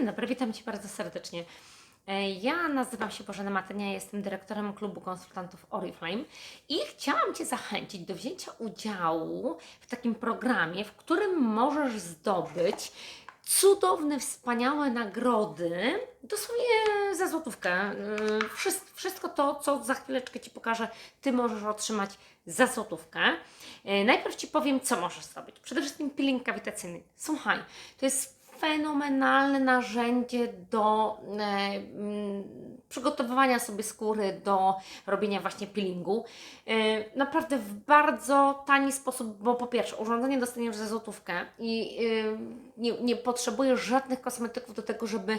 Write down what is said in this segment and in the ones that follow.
Dzień dobry, witam Cię bardzo serdecznie. E, Ja nazywam się Bożena Matynia, jestem dyrektorem klubu konsultantów Oriflame i chciałam Cię zachęcić do wzięcia udziału w takim programie, w którym możesz zdobyć cudowne, wspaniałe nagrody, dosłownie za złotówkę. Yy, Wszystko, to, co za chwileczkę Ci pokażę, Ty możesz otrzymać za złotówkę. Yy, Najpierw Ci powiem, co możesz zrobić. Przede wszystkim peeling kawitacyjny. Słuchaj, to jest fenomenalne narzędzie do e, przygotowywania sobie skóry do robienia właśnie peelingu. E, naprawdę w bardzo tani sposób, bo po pierwsze urządzenie dostaniesz za złotówkę i e, nie, nie potrzebujesz żadnych kosmetyków do tego, żeby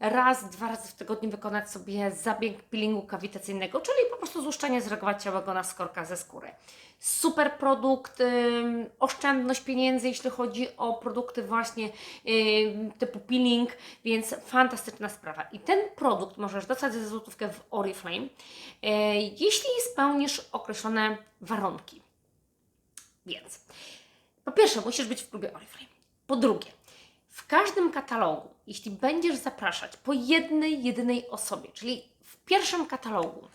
raz, dwa razy w tygodniu wykonać sobie zabieg peelingu kawitacyjnego, czyli po prostu złuszczenie zregowaciałego naskórka ze skóry. Super produkt, ym, oszczędność pieniędzy, jeśli chodzi o produkty właśnie typu peeling, więc fantastyczna sprawa. I ten produkt możesz dostać za złotówkę w Oriflame, yy, jeśli spełnisz określone warunki. Więc po pierwsze, musisz być w klubie Oriflame. Po drugie, w każdym katalogu, jeśli będziesz zapraszać po jednej, jedynej osobie, czyli w pierwszym katalogu,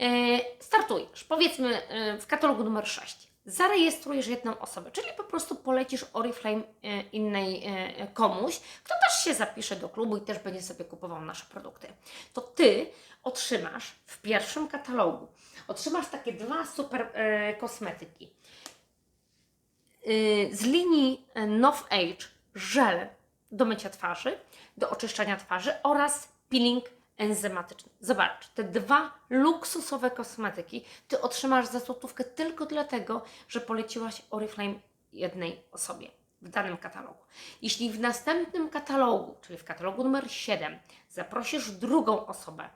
e, startujesz, powiedzmy e, w katalogu numer 6, zarejestrujesz jedną osobę, czyli po prostu polecisz Oriflame e, innej e, komuś, kto też się zapisze do klubu i też będzie sobie kupował nasze produkty. To Ty otrzymasz w pierwszym katalogu, otrzymasz takie dwa super e, kosmetyki y, z linii e, Nov Age żel do mycia twarzy, do oczyszczania twarzy oraz peeling enzymatyczny. Zobacz, te dwa luksusowe kosmetyki Ty otrzymasz za złotówkę tylko dlatego, że poleciłaś Oriflame jednej osobie w danym katalogu. Jeśli w następnym katalogu, czyli w katalogu numer 7, zaprosisz drugą osobę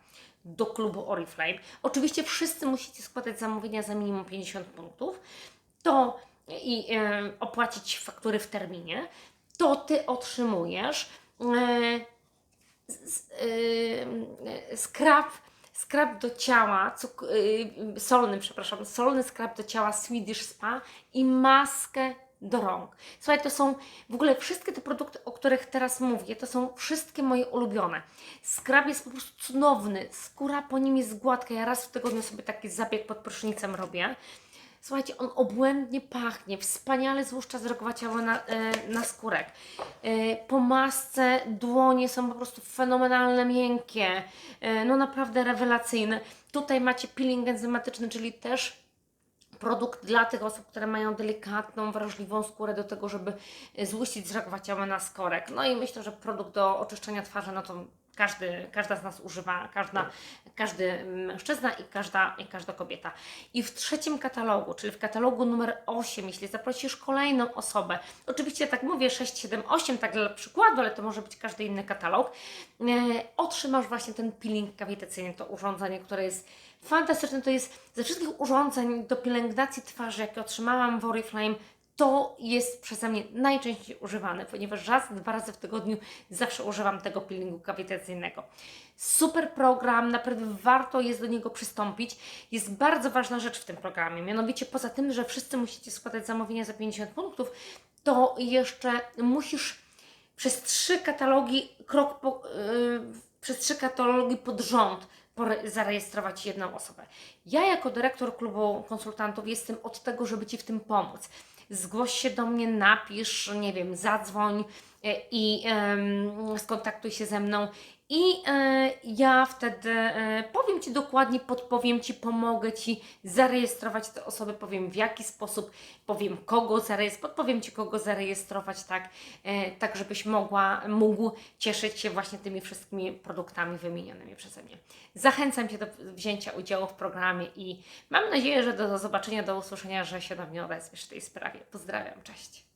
do klubu Oriflame, oczywiście wszyscy musicie składać zamówienia za minimum 50 punktów, to i e, opłacić faktury w terminie, to ty otrzymujesz e, z- e, skrab, skrab do ciała, e, solny, przepraszam, solny skrab do ciała Swedish Spa i maskę do rąk. Słuchaj, to są w ogóle wszystkie te produkty, o których teraz mówię, to są wszystkie moje ulubione. Skrab jest po prostu cudowny, skóra po nim jest gładka. Ja raz w tygodniu sobie taki zabieg pod prysznicem robię. Słuchajcie, on obłędnie pachnie, wspaniale złuszcza zregowaciałe na, e, na skórek. E, po masce dłonie są po prostu fenomenalne, miękkie, e, no naprawdę rewelacyjne. Tutaj macie peeling enzymatyczny, czyli też produkt dla tych osób, które mają delikatną, wrażliwą skórę do tego, żeby złuścić zregowaciałe na skorek. No i myślę, że produkt do oczyszczenia twarzy, no to każdy, każda z nas używa, każda, każdy mężczyzna i każda, i każda kobieta. I w trzecim katalogu, czyli w katalogu numer 8, jeśli zaprosisz kolejną osobę, oczywiście tak mówię 6, 7, 8, tak dla przykładu, ale to może być każdy inny katalog, e, otrzymasz właśnie ten peeling kawitacyjny, to urządzenie, które jest fantastyczne. To jest ze wszystkich urządzeń do pielęgnacji twarzy, jakie otrzymałam w Oriflame, to jest przeze mnie najczęściej używane, ponieważ raz, dwa razy w tygodniu zawsze używam tego peelingu kawitacyjnego. Super program, naprawdę warto jest do niego przystąpić. Jest bardzo ważna rzecz w tym programie, mianowicie poza tym, że wszyscy musicie składać zamówienia za 50 punktów, to jeszcze musisz przez trzy katalogi krok po, yy, przez trzy katalogi pod rząd zarejestrować jedną osobę. Ja jako dyrektor klubu konsultantów jestem od tego, żeby Ci w tym pomóc. Zgłoś się do mnie, napisz, nie wiem, zadzwoń e, i skontaktuj się ze mną i e, ja wtedy e, powiem Ci dokładnie, podpowiem Ci, pomogę Ci zarejestrować te osoby, powiem w jaki sposób, powiem kogo zarejestrować, podpowiem Ci kogo zarejestrować, tak, e, tak żebyś mogła, mógł cieszyć się właśnie tymi wszystkimi produktami wymienionymi przeze mnie. Zachęcam Cię do wzięcia udziału w programie i mam nadzieję, że do, do zobaczenia, do usłyszenia, że się do mnie odezwiesz w tej sprawie. Pozdrawiam, cześć.